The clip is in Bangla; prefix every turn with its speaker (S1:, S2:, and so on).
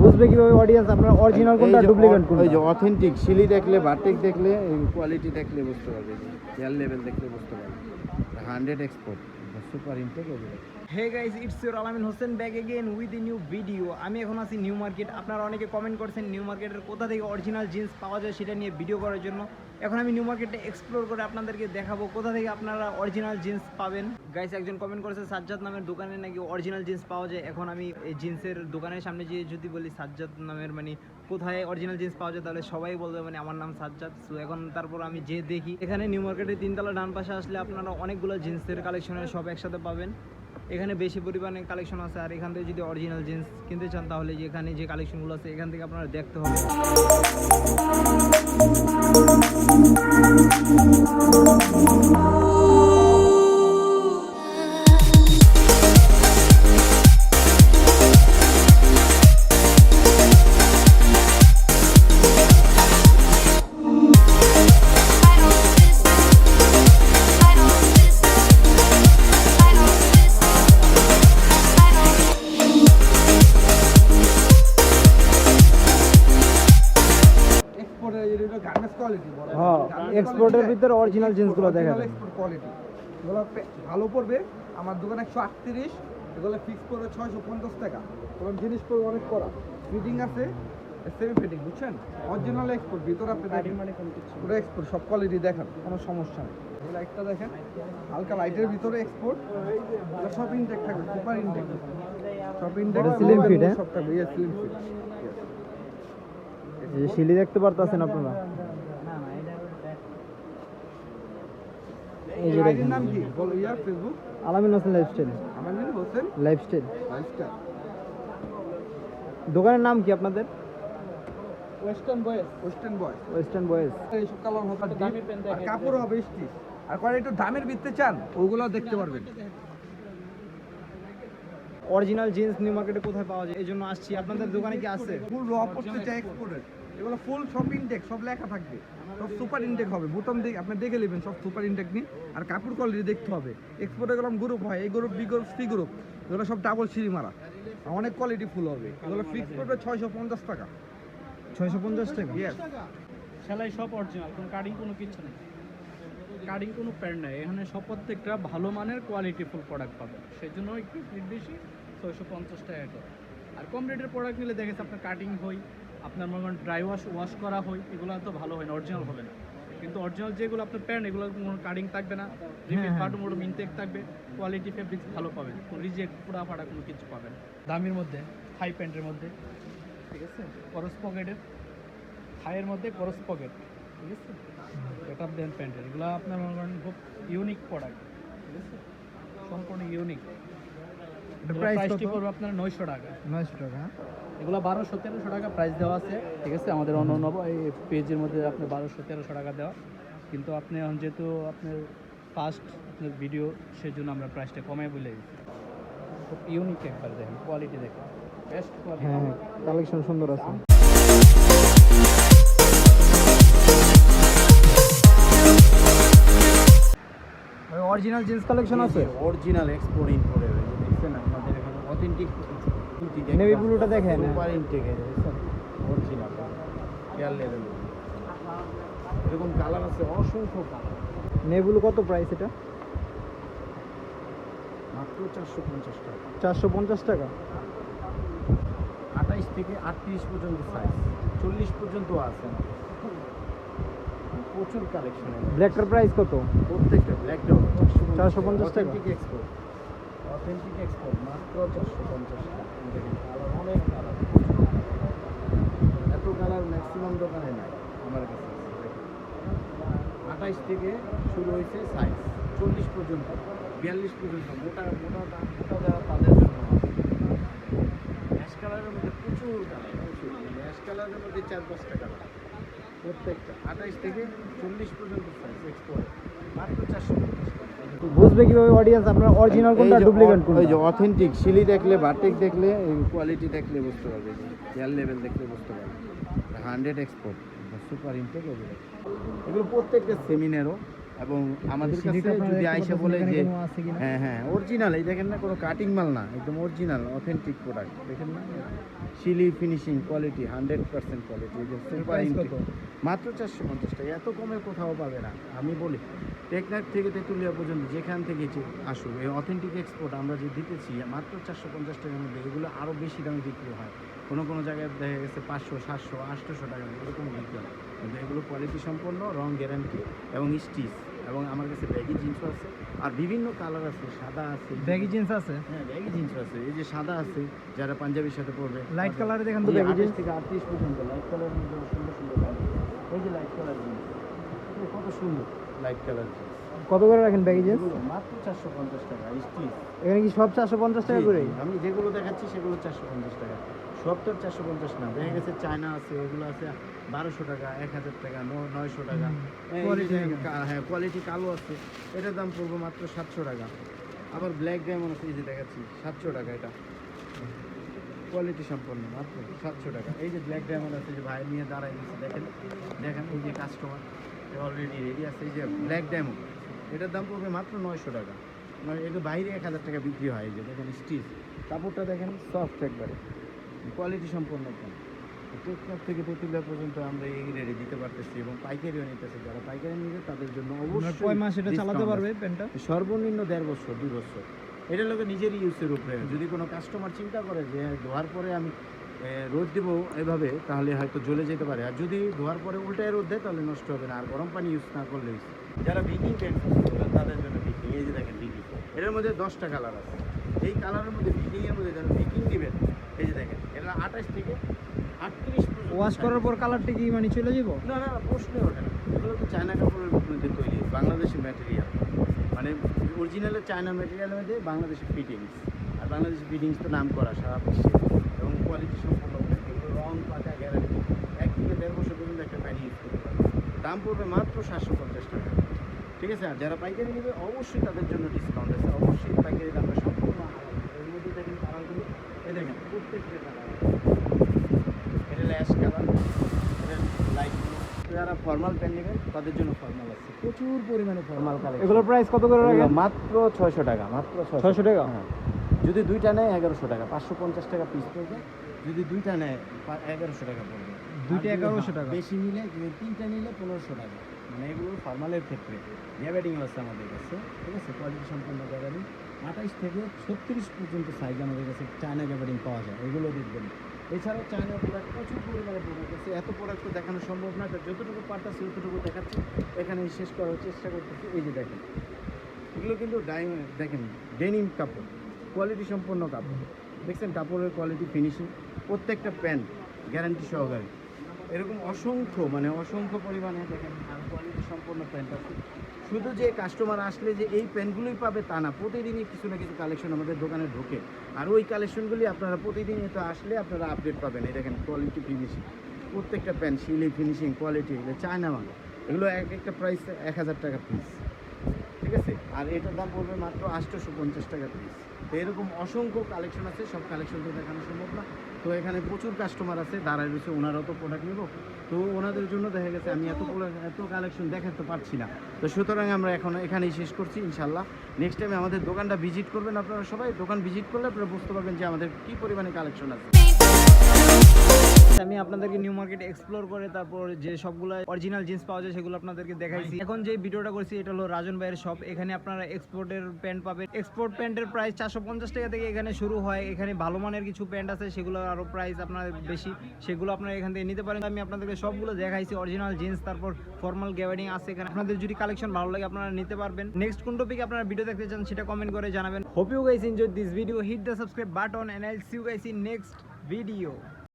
S1: বুঝবে কীভাবে অডিয়েন্স আপনার অরিজিনাল কোনটা ডুপ্লিকেট কোনটা?
S2: ওই যে অথেন্টিক শিলি দেখলে বাটিক দেখলে কোয়ালিটি দেখলে বুঝতে পারবে। এয়ার লেভেল দেখলে বুঝতে পারবে। হান্ড্রেড এক্সপোর্ট সুপার ইনটেক এগুলো
S1: হে guys it's your Alamin Hossain back again with a new video আমি এখন আছি নিউ মার্কেট আপনারা অনেকে কমেন্ট করছেন নিউ মার্কেটের কোথা থেকে অরিজিনাল জিন্স পাওয়া যায় সেটা নিয়ে ভিডিও করার জন্য। এখন আমি নিউ মার্কেটে এক্সপ্লোর করে আপনাদেরকে দেখাবো কোথা থেকে আপনারা অরিজিনাল জিন্স পাবেন। গাইস একজন কমেন্ট করেছে, সাজ্জাদ নামের দোকানে নাকি অরিজিনাল জিন্স পাওয়া যায়? এখন আমি এই জিন্সের দোকানের সামনে গিয়ে যদি বলি সাজ্জাদ নামের মানে কোথায় অরিজিনাল জিন্স পাওয়া যায়, তাহলে সবাই বলবে মানে আমার নাম সাজ্জাদ। সো এখন তারপর আমি যে দেখি, এখানে নিউ মার্কেটের তিনতলা ডান পাশে আসলে আপনারা অনেকগুলো জিন্সের কালেকশনের সব একসাথে পাবেন। এখানে বেশি পরিমাণে কালেকশন আছে, আর এখান থেকে যদি অরিজিনাল জিন্স কিনতে চান, তাহলে যে এখানে যে কালেকশনগুলো আছে, এখান থেকে আপনারা দেখতে হবে।
S3: এক্সপোর্টের কোয়ালিটি
S1: হ্যাঁ এক্সপোর্টের ভিতরে অরিজিনাল জিন্সগুলো দেখা যায়।
S3: এক্সপোর্ট কোয়ালিটি এগুলো ভালো পড়বে। আমার দোকানে একশো আটত্রিশ এগুলো ফিক্স পড়বে ছয়শো পঞ্চাশ টাকা। কারণ জিনিস পড়বে অনেক করা ফিটিং আছে সেমি ফিটিং বুঝছেন? অরিজিনাল এক্সপোর্ট ভিতরে আপনি দেখেন। পুরো এক্সপোর্ট সব কোয়ালিটি দেখান কোনো সমস্যা নেই। লাইটটা দেখেন হালকা লাইটের ভিতরে এক্সপোর্ট সব ইনটেক থাকবে সুপার ইনটেক সব ইনটেক
S1: fit, হ্যাঁ?
S3: সব থাকবে ইয়ে স্লিম ফিট
S1: এই শিলি দেখতে পারতেছেন আপনারা? এই যে দেখেন।
S3: নাম কি? বলো ইয়ার ফেসবুক?
S1: আলামিন হোসেন লাইফস্টাইল
S3: আমার নাম হোসেন
S1: লাইফস্টাইল
S3: লাইফস্টাইল
S1: দোকানের নাম কি আপনাদের?
S3: Western boys western boys
S1: western boys
S3: colour হবে আর কাপড় হবে স্টিচ আর করে একটু দামের ভিত্তে চান ওগুলো দেখতে পারবেন।
S1: অরিজিনাল জিন্স নিউ মার্কেটে কোথায় পাওয়া যায়? এই জন্য আসছি। আপনাদের দোকানে কি আছে?
S3: ফুল র পড়তে চাই এক্সপোর্টের এগুলো ফুল সব ইনটেক সব লেখা থাকবে। সব সুপার ইনটেক হবে। বোতাম দিয়ে আপনি দেখে নেবেন সব সুপার ইনটেক নিয়ে। আর কাপড় কোয়ালিটি দেখতে হবে। এক্সপোর্টে গেলাম গ্রুপ হয়, এই group B group C group এগুলো সব ডাবল সিঁড়ি মারা অনেক কোয়ালিটি ফুল হবে। এগুলো ফিক্স করবে ছয়শো পঞ্চাশ টাকা।
S1: ছয়শো পঞ্চাশ টাকা?
S3: ইয়েস
S4: সেলাই সব অরিজিনাল কোনো কাটিং কোনো কিছু নেই। কাটিং কোনো প্যান্ট নেই। এখানে সব প্রত্যেকটা ভালো মানের কোয়ালিটিফুল প্রোডাক্ট পাবেন সেই জন্য একটু বেশি, ছয়শো পঞ্চাশ টাকা করে। আর কম রেটের প্রোডাক্ট নিলে দেখেছে আপনার কাটিং হই। আপনার মনে করেন ড্রাই ওয়াশ ওয়াশ করা হয় এগুলো তো ভালো হয় না অরিজিনাল হবে না। কিন্তু অরিজিনাল যেগুলো আপনার প্যান্ট এগুলো কোনো কাটিং থাকবে না রিপিট। বাটু মোটম ইনটেক থাকবে কোয়ালিটি ফেব্রিক্স ভালো পাবেন কোনো রিজেক্ট পুরা ফাটা কোনো কিছু পাবেন দামের মধ্যে হাই প্যান্টের মধ্যে ঠিক আছে? করস পকেটের হাইয়ের মধ্যে করস পকেট ঠিক আছে? এটা দেন প্যান্টের এগুলো আপনার মনে করেন খুব ইউনিক প্রোডাক্ট ঠিক আছে? সম্পূর্ণ ইউনিক
S1: এটা প্রাইস কত?
S4: পড়বে আপনার নয়শো টাকা।
S1: নয়শো টাকা। হ্যাঁ?
S4: এগুলো বারোশো তেরোশো টাকা প্রাইস দেওয়া আছে ঠিক আছে? আমাদের অন্য অন্য এই পেজের মধ্যে আপনার বারোশো তেরোশো টাকা দেওয়া। কিন্তু আপনি এখন যেহেতু আপনার ফার্স্ট আপনার ভিডিও সেই জন্য আমরা প্রাইসটা কমাই বলে খুব ইউনিক একবার দেখেন কোয়ালিটি দেখেন। বেস্ট কোয়ালিটি
S1: হ্যাঁ কালেকশন সুন্দর আছে। অরিজিনাল জিন্স কালেকশন আছে?
S2: অরিজিনাল এক্সপোর্ট ইম্পোর্ট দেখছেন এখানে অথেন্টিক
S1: নেভি ব্লুটা দেখেন।
S2: Super intact original air level এরকম কালার আছে অসংখ্য কালার
S1: নেভুলো কত প্রাইস এটা?
S2: মাত্র চারশো পঞ্চাশ টাকা।
S1: চারশো পঞ্চাশ টাকা?
S2: আঠাইশ থেকে আটত্রিশ পর্যন্ত সাইজ চল্লিশ পর্যন্ত আছে। প্রচুর কালেকশন
S1: ব্ল্যাকটার প্রাইস কত?
S2: প্রত্যেকটা ব্ল্যাক ডগ
S1: 450 টাকা?
S2: এক্সপোর্ট অথেন্টিক এক্সপোর্ট মাত্র চারশো পঞ্চাশ টাকা। কালার অনেক কালার। এত কালার ম্যাক্সিমাম দোকানে নাই আমার কাছে। আঠাইশ থেকে শুরু হয়েছে সাইজ চল্লিশ পর্যন্ত, বিয়াল্লিশ পর্যন্ত, মোটা মোটা মোটা দেওয়া তাদের জন্য অ্যাশ কালারের মধ্যে প্রচুর কালার, প্রচুর। কালারের মধ্যে চার পাঁচটা কালার। প্রত্যেকটা। আঠাইশ থেকে চল্লিশ পর্যন্ত সাইজ এক্সপোর্ট মাত্র চারশো পঞ্চাশ
S1: বুঝবে কীভাবে অডিয়েন্স আপনার অরিজিনাল কোনটা ডুপ্লিকেট কোনটা?
S2: ওই যে অথেন্টিক শিলি দেখলে বাটিক দেখলে কোয়ালিটি দেখলে বুঝতে পারবে। এয়ার লেভেল দেখলে বুঝতে পারবে। হান্ড্রেড এক্সপোর্ট সুপার এগুলো। এগুলো প্রত্যেকটা সেমিনারও এবং আমাদের কাছে যদি আইসা বলে যে? হ্যাঁ হ্যাঁ অরিজিনাল এই দেখেন না কোনো কাটিং মাল না একদম অরিজিনাল অথেন্টিক প্রোডাক্ট দেখেন না? শিলি finishing quality hundred percent quality মাত্র চারশো পঞ্চাশ টাকা এত কমে কোথাও পাবে না আমি বলি। টেকনাক থেকে তেঁতুলিয়া পর্যন্ত যেখান থেকে আসুক এই অথেন্টিক এক্সপোর্ট আমরা যে দিতেছি মাত্র চারশো পঞ্চাশ টাকার মধ্যে এগুলো আরও বেশি দামে বিক্রি হয়। কোনো কোনো জায়গায় দেখা গেছে পাঁচশো সাতশো আটশোশো টাকা এরকম বিক্রি হয়। কিন্তু এগুলো কোয়ালিটি সম্পন্ন রং গ্যারান্টি এবং স্টিচ এবং আমার কাছে ব্যাগি জিন্সও আছে। আর বিভিন্ন কালার আছে সাদা আছে।
S1: ব্যাগি জিন্স আছে?
S2: হ্যাঁ ব্যাগি জিন্স আছে। এই যে সাদা আছে যারা পাঞ্জাবির সাথে পরবে।
S1: লাইট কালারে দেখেন তো ব্যাগি জিন্স
S2: থেকে আটত্রিশ পর্যন্ত লাইট কালারের মধ্যে সুন্দর সুন্দর কালার এই যে লাইট কালার জিন্স কত সুন্দর। লাইট কালার জিন্স
S1: কত করে রাখেন ব্যাগি জিন্স
S2: মাত্র চারশো পঞ্চাশ টাকা স্টিচ
S1: এখানে কি সব চারশো পঞ্চাশ টাকা করে?
S2: আমি যেগুলো দেখাচ্ছি সেগুলো চারশো পঞ্চাশ টাকা। সব তো চারশো পঞ্চাশ না দেখা গেছে চায়না আছে ওগুলো আছে বারোশো টাকা এক হাজার টাকা নয়শো টাকা। হ্যাঁ কোয়ালিটি কালো আছে এটার দাম পড়ব মাত্র সাতশো টাকা। আবার ব্ল্যাক ডায়মন্ড আছে এই যে দেখাচ্ছি সাতশো টাকা এটা। কোয়ালিটি সম্পন্ন মাত্র সাতশো টাকা। এই যে ব্ল্যাক ডায়মন্ড আছে যে ভাই নিয়ে দাঁড়াই গেছে দেখেন দেখেন এই যে কাস্টমার অলরেডি রেডি আছে এই যে ব্ল্যাক ডায়মন্ড এটার দাম পড়বে মাত্র নয়শো টাকা। মানে এটা বাইরে এক হাজার টাকা বিক্রি হয় এই যে দেখেন স্টিচ কাপড়টা দেখেন সফট একবারে। কোয়ালিটি সম্পন্ন একদম টেকনাফ থেকে তেঁতুলিয়া পর্যন্ত আমরা এই রেডি দিতে পারতেছি এবং পাইকারিও নিতেছি। যারা পাইকারি নিবে তাদের জন্য অবশ্যই
S1: কয় মাস এটা চালাতে পারবে প্যান্টটা
S2: সর্বনিম্ন দেড় বছর দুই বছর। এটা লোকে নিজের ইউজের উপরে। যদি কোনো কাস্টমার চিন্তা করে যে ধোয়ার পরে আমি রোদ দিব এভাবে তাহলে হয়তো জ্বলে যেতে পারে। আর যদি ধোয়ার পরে উল্টায় রোদ দেয় তাহলে নষ্ট হবে না। আর গরম পানি ইউজ না করলে যারা বিকিং প্যান্ট তাদের জন্য এই যে দেখেন বিকিং এটার মধ্যে দশটা কালার আছে। এই কালারের মধ্যে বিকিংয়ের মধ্যে যারা বিকিং দিবেন এই যে দেখেন এটা আঠাশ থেকে আটত্রিশ
S1: ওয়াশ করার পর কালারটা কি মানে চলে যাব?
S2: না না না প্রশ্নই ওঠে না। এগুলো তো চায়না কাপড়ের মধ্যে তৈরি বাংলাদেশি ম্যাটেরিয়াল মানে অরিজিনালের চায়না ম্যাটেরিয়ালের মধ্যে বাংলাদেশি ফিটিংস আর বাংলাদেশি ফিটিংস তো নাম করা সারা বিশ্বে। এবং কোয়ালিটি এগুলো রং পাকা গ্যারান্টি এক থেকে দেড় বছর পর্যন্ত একটা প্যান্ট ইউজ করতে পারবে দাম পড়বে মাত্র সাতশো পঞ্চাশ টাকা। ঠিক আছে? আর যারা পাইকারি নেবে অবশ্যই তাদের জন্য ডিসকাউন্ট আছে। অবশ্যই পাইকারি দামটা সম্পূর্ণ আলাদা। এর মধ্যে দেখেন কালারগুলো এই দেখেন প্রত্যেকটা কালার এটা ল্যাশ কালার এটা লাইট যারা ফর্মাল প্যান্ট নেবেন তাদের জন্য ফর্মাল আছে। প্রচুর পরিমাণে ফর্মাল কালেকশন
S1: এগুলোর প্রাইস কত করে রাখেন?
S2: মাত্র ছয়শো টাকা মাত্র
S1: ছয়শো টাকা।
S2: হ্যাঁ। যদি দুইটা নেয় এগারোশো টাকা। পাঁচশো পঞ্চাশ টাকা পিস পড়বে। যদি দুইটা নেয় এগারোশো টাকা পড়বে।
S1: দুইটা 1100
S2: হ্যাঁ,
S1: টাকা।
S2: বেশি নিলে তিনটা নিলে পনেরোশো টাকা। মানে এগুলো ফর্মালের ক্ষেত্রে ডিয়াবেটিং আছে আমাদের কাছে, ঠিক আছে? কোয়ালিটি সম্পূর্ণ গ্যাবারিং আঠাইশ থেকে ছত্রিশ পর্যন্ত সাইজ আমাদের কাছে চায়না গ্যাবারিং পাওয়া যায়, এগুলো দেখবেন। এছাড়াও চায়না প্রোডাক্ট প্রচুর পরিমাণে প্রোডাক্ট আছে। এত প্রোডাক্ট তো দেখানো সম্ভব না যতটুকু পারতেছি ততটুকু দেখাচ্ছি। এখানে শেষ করার চেষ্টা করতেছি। এই যে দেখেন, এগুলো কিন্তু ডায়মন্ড দেখেন ডেনিম কাপড় কোয়ালিটি সম্পন্ন কাপড়। দেখছেন, কাপড়ের কোয়ালিটি ফিনিশিং প্রত্যেকটা প্যান্ট গ্যারান্টি সহকারে। এরকম অসংখ্য মানে অসংখ্য পরিমাণে দেখেন কোয়ালিটি সম্পন্ন প্যান্ট আছে শুধু যে কাস্টমার আসলে যে এই প্যান্টগুলোই পাবে তা না, প্রতিদিনই কিছু না কিছু কালেকশন আমাদের দোকানে ঢোকে। আর ওই কালেকশনগুলি আপনারা প্রতিদিনই তো আসলে আপনারা আপডেট পাবেন। এই দেখেন কোয়ালিটি ফিনিশিং প্রত্যেকটা প্যান্ট, সিলি ফিনিশিং কোয়ালিটি এগুলো চায়না মাল। এগুলো এক একটা প্রাইস এক হাজার টাকা পিস ঠিক আছে? আর এটার দাম পড়বে মাত্র আটশোশো পঞ্চাশ টাকা পিস এরকম অসংখ্য কালেকশন আছে, সব কালেকশন তো দেখানো সম্ভব না। তো এখানে প্রচুর কাস্টমার আছে, দাঁড়ায় রয়েছে, ওনারাও তো প্রোডাক্ট নেব। তো ওনাদের জন্য দেখা গেছে, আমি এত এত কালেকশন দেখাতে পারছি না। তো সুতরাং আমরা এখন এখানেই শেষ করছি ইনশাল্লাহ নেক্সট টাইমে আমাদের দোকানটা ভিজিট করবেন আপনারা সবাই। দোকান ভিজিট করলে আপনারা বুঝতে পারবেন যে আমাদের কী পরিমাণে কালেকশন আছে।
S1: আমি আপনাদেরকে নিউ মার্কেট এক্সপ্লোর করে তারপর যে সবগুলো অরিজিনাল জিন্স পাওয়া যায় সেগুলো আপনাদেরকে দেখাইছি। এখন যে ভিডিওটা করছি, এটা হলো রাজন ভাইয়ের শপ এখানে আপনারা এক্সপোর্টের প্যান্ট পাবেন। এক্সপোর্ট প্যান্টের প্রাইস চারশো পঞ্চাশ টাকা থেকে এখানে শুরু হয়। এখানে ভালো মানের কিছু প্যান্ট আছে, সেগুলো আরও প্রাইস আপনার বেশি। সেগুলো আপনারা এখান থেকে নিতে পারেন। আমি আপনাদেরকে সবগুলো দেখাইছি অরিজিনাল জিন্স তারপর ফর্মাল গ্যাবারিং আছে এখানে। আপনাদের যদি কালেকশন ভালো লাগে, আপনারা নিতে পারবেন। নেক্সট কোন টপিকে আপনারা ভিডিও দেখতে চান, সেটা কমেন্ট করে জানাবেন। Hope you guys enjoy this video hit the subscribe button and I'll see you guys in next video